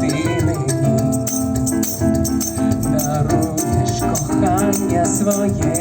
Ти мені даруєш кохання своє.